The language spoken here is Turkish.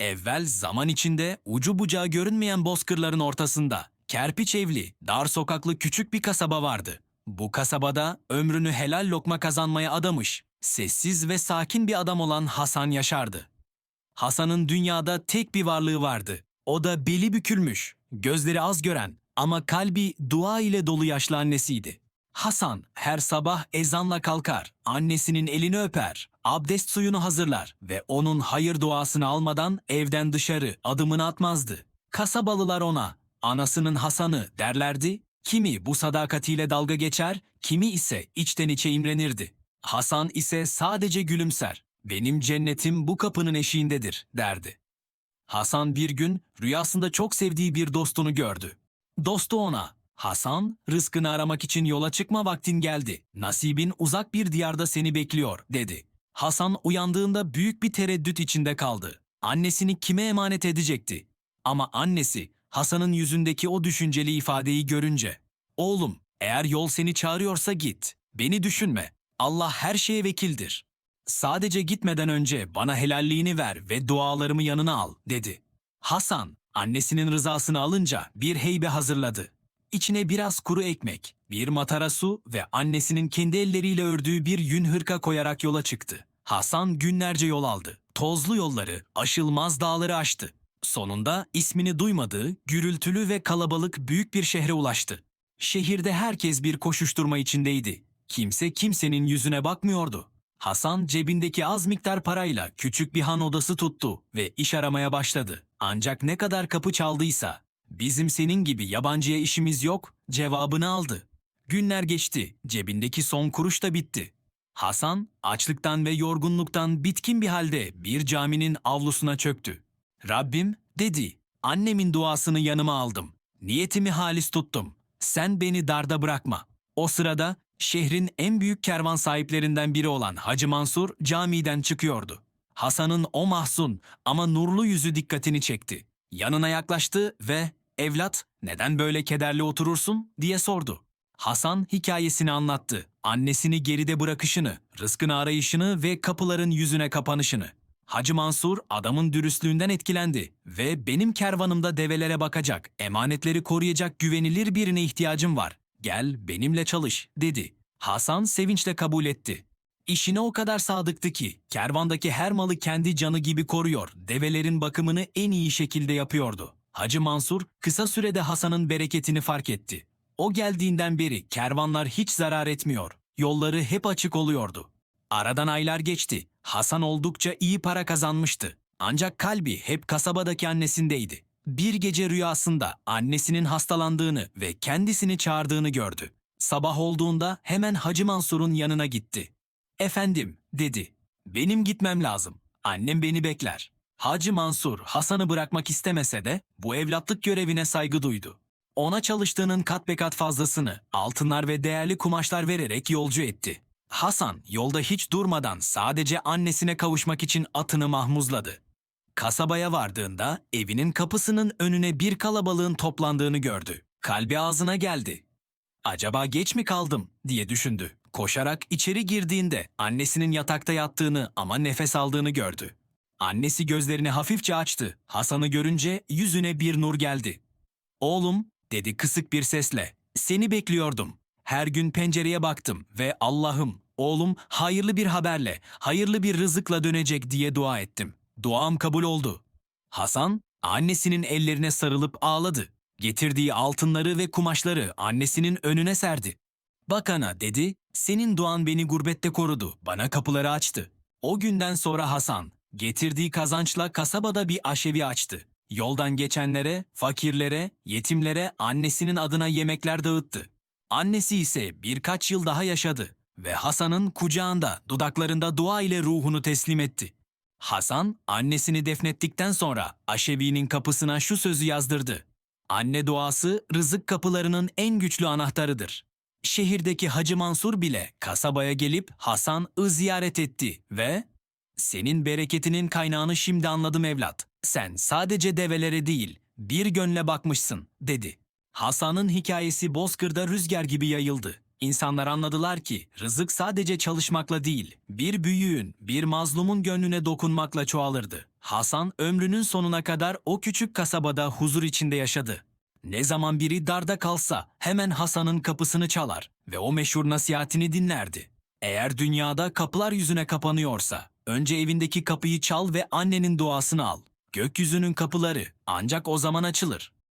Evvel zaman içinde ucu bucağı görünmeyen bozkırların ortasında kerpiç evli, dar sokaklı küçük bir kasaba vardı. Bu kasabada ömrünü helal lokma kazanmaya adamış, sessiz ve sakin bir adam olan Hasan yaşardı. Hasan'ın dünyada tek bir varlığı vardı. O da beli bükülmüş, gözleri az gören ama kalbi dua ile dolu yaşlı annesiydi. Hasan her sabah ezanla kalkar, annesinin elini öper, abdest suyunu hazırlar ve onun hayır duasını almadan evden dışarı adımını atmazdı. Kasabalılar ona, anasının Hasan'ı derlerdi, kimi bu sadakatiyle dalga geçer, kimi ise içten içe imrenirdi. Hasan ise sadece gülümser, benim cennetim bu kapının eşiğindedir derdi. Hasan bir gün rüyasında çok sevdiği bir dostunu gördü. Dostu ona, Hasan, rızkını aramak için yola çıkma vaktin geldi. Nasibin uzak bir diyarda seni bekliyor, dedi. Hasan uyandığında büyük bir tereddüt içinde kaldı. Annesini kime emanet edecekti? Ama annesi, Hasan'ın yüzündeki o düşünceli ifadeyi görünce, Oğlum, eğer yol seni çağırıyorsa git. Beni düşünme. Allah her şeye vekildir. Sadece gitmeden önce bana helalliğini ver ve dualarımı yanına al, dedi. Hasan, annesinin rızasını alınca bir heybe hazırladı. İçine biraz kuru ekmek, bir matara su ve annesinin kendi elleriyle ördüğü bir yün hırka koyarak yola çıktı. Hasan günlerce yol aldı. Tozlu yolları, aşılmaz dağları aştı. Sonunda ismini duymadığı, gürültülü ve kalabalık büyük bir şehre ulaştı. Şehirde herkes bir koşuşturma içindeydi. Kimse kimsenin yüzüne bakmıyordu. Hasan cebindeki az miktar parayla küçük bir han odası tuttu ve iş aramaya başladı. Ancak ne kadar kapı çaldıysa, bizim senin gibi yabancıya işimiz yok cevabını aldı. Günler geçti, cebindeki son kuruş da bitti. Hasan açlıktan ve yorgunluktan bitkin bir halde bir caminin avlusuna çöktü. Rabbim dedi, annemin duasını yanıma aldım. Niyetimi halis tuttum. Sen beni darda bırakma. O sırada şehrin en büyük kervan sahiplerinden biri olan Hacı Mansur camiden çıkıyordu. Hasan'ın o mahzun ama nurlu yüzü dikkatini çekti. Yanına yaklaştı ve "Evlat, neden böyle kederli oturursun?" diye sordu. Hasan hikayesini anlattı. Annesini geride bırakışını, rızkını arayışını ve kapıların yüzüne kapanışını. Hacı Mansur adamın dürüstlüğünden etkilendi ve benim kervanımda develere bakacak, emanetleri koruyacak güvenilir birine ihtiyacım var. Gel benimle çalış dedi. Hasan sevinçle kabul etti. İşine o kadar sadıktı ki kervandaki her malı kendi canı gibi koruyor, develerin bakımını en iyi şekilde yapıyordu. Hacı Mansur kısa sürede Hasan'ın bereketini fark etti. O geldiğinden beri kervanlar hiç zarar etmiyor, yolları hep açık oluyordu. Aradan aylar geçti. Hasan oldukça iyi para kazanmıştı. Ancak kalbi hep kasabadaki annesindeydi. Bir gece rüyasında annesinin hastalandığını ve kendisini çağırdığını gördü. Sabah olduğunda hemen Hacı Mansur'un yanına gitti. Efendim, dedi. Benim gitmem lazım. Annem beni bekler. Hacı Mansur Hasan'ı bırakmak istemese de bu evlatlık görevine saygı duydu. Ona çalıştığının kat be kat fazlasını altınlar ve değerli kumaşlar vererek yolcu etti. Hasan yolda hiç durmadan sadece annesine kavuşmak için atını mahmuzladı. Kasabaya vardığında evinin kapısının önüne bir kalabalığın toplandığını gördü. Kalbi ağzına geldi. Acaba geç mi kaldım diye düşündü. Koşarak içeri girdiğinde annesinin yatakta yattığını ama nefes aldığını gördü. Annesi gözlerini hafifçe açtı. Hasan'ı görünce yüzüne bir nur geldi. Oğlum dedi kısık bir sesle. Seni bekliyordum. Her gün pencereye baktım ve Allah'ım oğlum hayırlı bir haberle, hayırlı bir rızıkla dönecek diye dua ettim. Duam kabul oldu. Hasan annesinin ellerine sarılıp ağladı. Getirdiği altınları ve kumaşları annesinin önüne serdi. Bak ana dedi, senin duan beni gurbette korudu, bana kapıları açtı. O günden sonra Hasan, getirdiği kazançla kasabada bir aşevi açtı. Yoldan geçenlere, fakirlere, yetimlere annesinin adına yemekler dağıttı. Annesi ise birkaç yıl daha yaşadı ve Hasan'ın kucağında, dudaklarında dua ile ruhunu teslim etti. Hasan, annesini defnettikten sonra aşevinin kapısına şu sözü yazdırdı. Anne duası rızık kapılarının en güçlü anahtarıdır. Şehirdeki Hacı Mansur bile kasabaya gelip Hasan'ı ziyaret etti ve senin bereketinin kaynağını şimdi anladım evlat. Sen sadece develere değil, bir gönle bakmışsın, dedi. Hasan'ın hikayesi Bozkır'da rüzgar gibi yayıldı. İnsanlar anladılar ki rızık sadece çalışmakla değil, bir büyüğün, bir mazlumun gönlüne dokunmakla çoğalırdı. Hasan ömrünün sonuna kadar o küçük kasabada huzur içinde yaşadı. Ne zaman biri darda kalsa hemen Hasan'ın kapısını çalar ve o meşhur nasihatini dinlerdi. Eğer dünyada kapılar yüzüne kapanıyorsa, önce evindeki kapıyı çal ve annenin duasını al. Gökyüzünün kapıları ancak o zaman açılır.